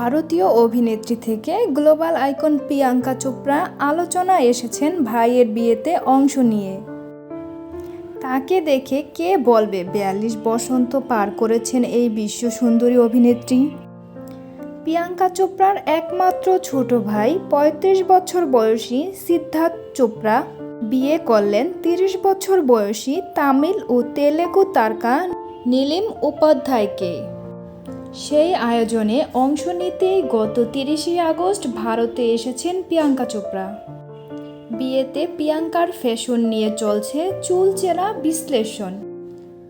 ভারতীয় অভিনেত্রী থেকে গ্লোবাল আইকন প্রিয়াঙ্কা চোপড়া আলোচনা এসেছেন ভাইয়ের বিয়েতে অংশ নিয়ে। তাকে দেখে কে বলবে, বিয়াল্লিশ বসন্ত পার করেছেন এই বিশ্ব সুন্দরী অভিনেত্রী। প্রিয়াঙ্কা চোপড়ার একমাত্র ছোট ভাই ৩৫ বছর বয়সী সিদ্ধার্থ চোপড়া। বিয়ে করলেন তিরিশ বছর বয়সী তামিল ও তেলেগু তারকা নীলিম উপাধ্যায়কে। সেই আয়োজনে অংশ নিতেই গত তিরিশে আগস্ট ভারতে এসেছেন প্রিয়াঙ্কা চোপড়া। বিয়েতে প্রিয়াঙ্কার ফ্যাশন নিয়ে চলছে চুলচেরা বিশ্লেষণ।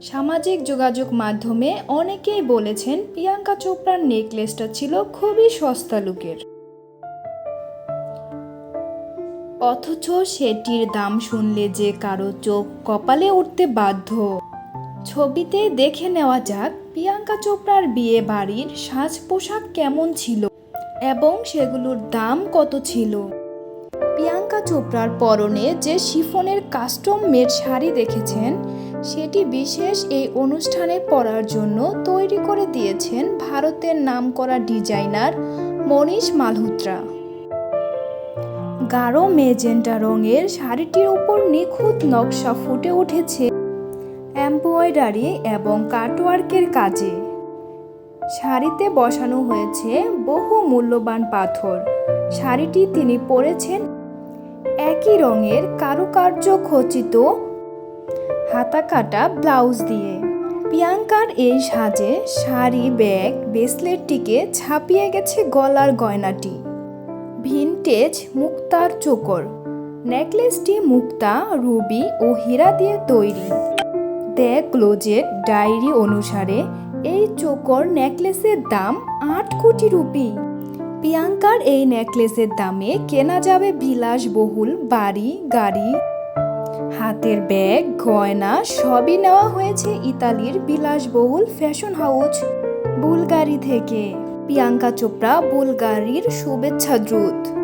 সামাজিক যোগাযোগ মাধ্যমে অনেকেই বলেছেন প্রিয়াঙ্কা চোপড়ার নেকলেসটা ছিল খুবই সস্তা লুকের। অথচ সেটির দাম শুনলে যে কারও চোখ কপালে উঠতে বাধ্য। ছবিতে দেখে নেওয়া যাক প্রিয়াঙ্কা চোপড়ার বিয়ে বাড়ির সাজ পোশাক কেমন ছিল এবং সেগুলোর দাম কত ছিল। প্রিয়াঙ্কা চোপড়ার পরনে যে শিফনের কাস্টম মেড শাড়ি দেখেছেন, সেটি বিশেষ এই অনুষ্ঠানে পরার জন্য তৈরি করে দিয়েছেন ভারতের নামকরা ডিজাইনার মনীষ মালহোত্রা। গাঢ় মেজেন্টা রঙের শাড়িটির উপর নিখুঁত নকশা ফুটে উঠেছে এমব্রয়ডারি এবং কাটওয়ার্কের কাজে। শাড়িতে বসানো হয়েছে বহু মূল্যবান পাথর। শাড়িটি তিনি পরেছেন একই রঙের কারুকার্য খচিত হাতা কাটা ব্লাউজ দিয়ে। প্রিয়াঙ্কার এই সাজে শাড়ি, ব্যাগ, ব্রেসলেটটিকে ছাপিয়ে গেছে গলার গয়নাটি। ভিনটেজ মুক্তার চোকর। নেকলেসটি মুক্তা, রুবি ও হীরা দিয়ে তৈরি। দ্য ক্লোজেট ডায়েরি অনুসারে এই চোকর নেকলেসের দাম আট কোটি রুপি। প্রিয়াঙ্কার এই নেকলেসের দামে কেনা যাবে বিলাসবহুল বাড়ি, গাড়ি। হাতের ব্যাগ, গয়না সবই নেওয়া হয়েছে ইতালির বিলাসবহুল ফ্যাশন হাউস বুলগারি থেকে। প্রিয়াঙ্কা চোপড়া, বুলগারির শুভেচ্ছা দ্রুত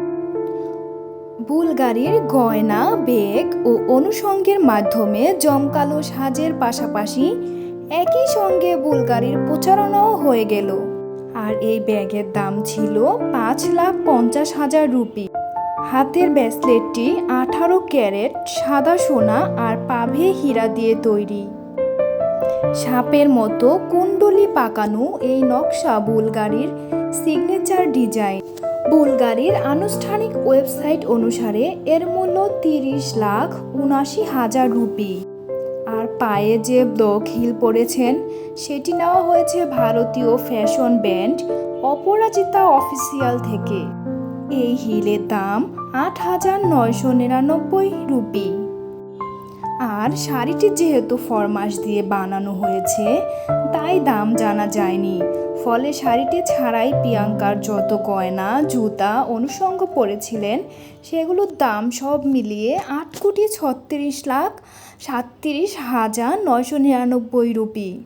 বুলগারির গয়না বেগ ও অনুষঙ্গের মাধ্যমে জমকালো সাজের পাশাপাশি একই সঙ্গে বুলগারির প্রচারণাও হয়ে গেল। আর এই ব্যাগের দাম ছিল পাঁচ লাখ পঞ্চাশ হাজার রুপি। হাতের ব্রেসলেটটি আঠারো ক্যারেট, সাদা সোনা আর পাভে হীরা দিয়ে তৈরি। সাপের মতো কুণ্ডলি পাকানো এই নকশা বুলগারির সিগনেচার ডিজাইন বুলগারির আনুষ্ঠানিক ওয়েবসাইট অনুসারে এর মূল্য তিরিশ লাখ উনাশি হাজার রুপি। আর পায়ে যে ব্লক হিল সেটি নেওয়া হয়েছে ভারতীয় ফ্যাশন ব্যান্ড অপরাজিতা অফিসিয়াল থেকে। এই হিলের দাম আট হাজার নয়শো নিরানব্বই রুপি। আর শাড়িটি যেহেতু ফরমাস দিয়ে বানানো হয়েছে, তাই দাম জানা যায়নি। ফলে শাড়িটি ছাড়াই প্রিয়াঙ্কার যত গয়না, জুতা অনুষঙ্গ পরেছিলেন, সেগুলোর দাম সব মিলিয়ে আট কোটি ছত্রিশ লাখ সাতত্রিশ হাজার নয়শো নিরানব্বই রুপি।